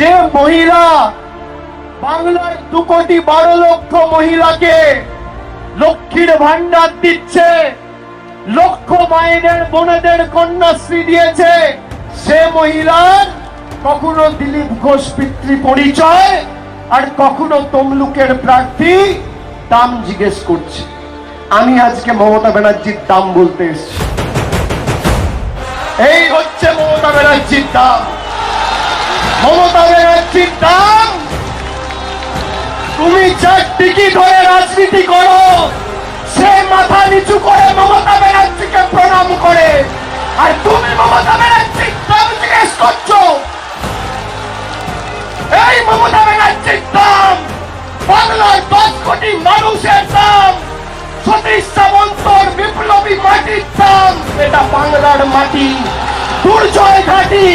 যে মহিলা বাংলার দু কোটি বারো লক্ষ মহিলাকে লক্ষ্মীর ভান্ডার দিচ্ছে, লক্ষ মায়েদের, বোনেদের কন্যাশ্রী দিয়েছে, সে মহিলার কখনো দিলীপ ঘোষ পিতৃ পরিচয় আর কখনো তমলুকের প্রার্থী দাম জিজ্ঞেস করছে। আমি আজকে মমতা ব্যানার্জির দাম বলতে এসেছি। এই হচ্ছে মমতা ব্যানার্জির দাম। মমতা দাম তুমি যার টিকিট হয়ে রাজনীতি করো, সে মাথা নিচু করে মমতা ব্যানার্জিকে প্রণাম করে। আর তুমি মমতা ব্যানার্জির দাম জিজ্ঞেস করছ। এই মমতা ব্যানার্জির দাম বাংলার দশ কোটি মানুষের দাম সতীশ সামন্তর বিপ্লবী মাটির দাম এটা বাংলার মাটি, দুর্জয় ঘাটি।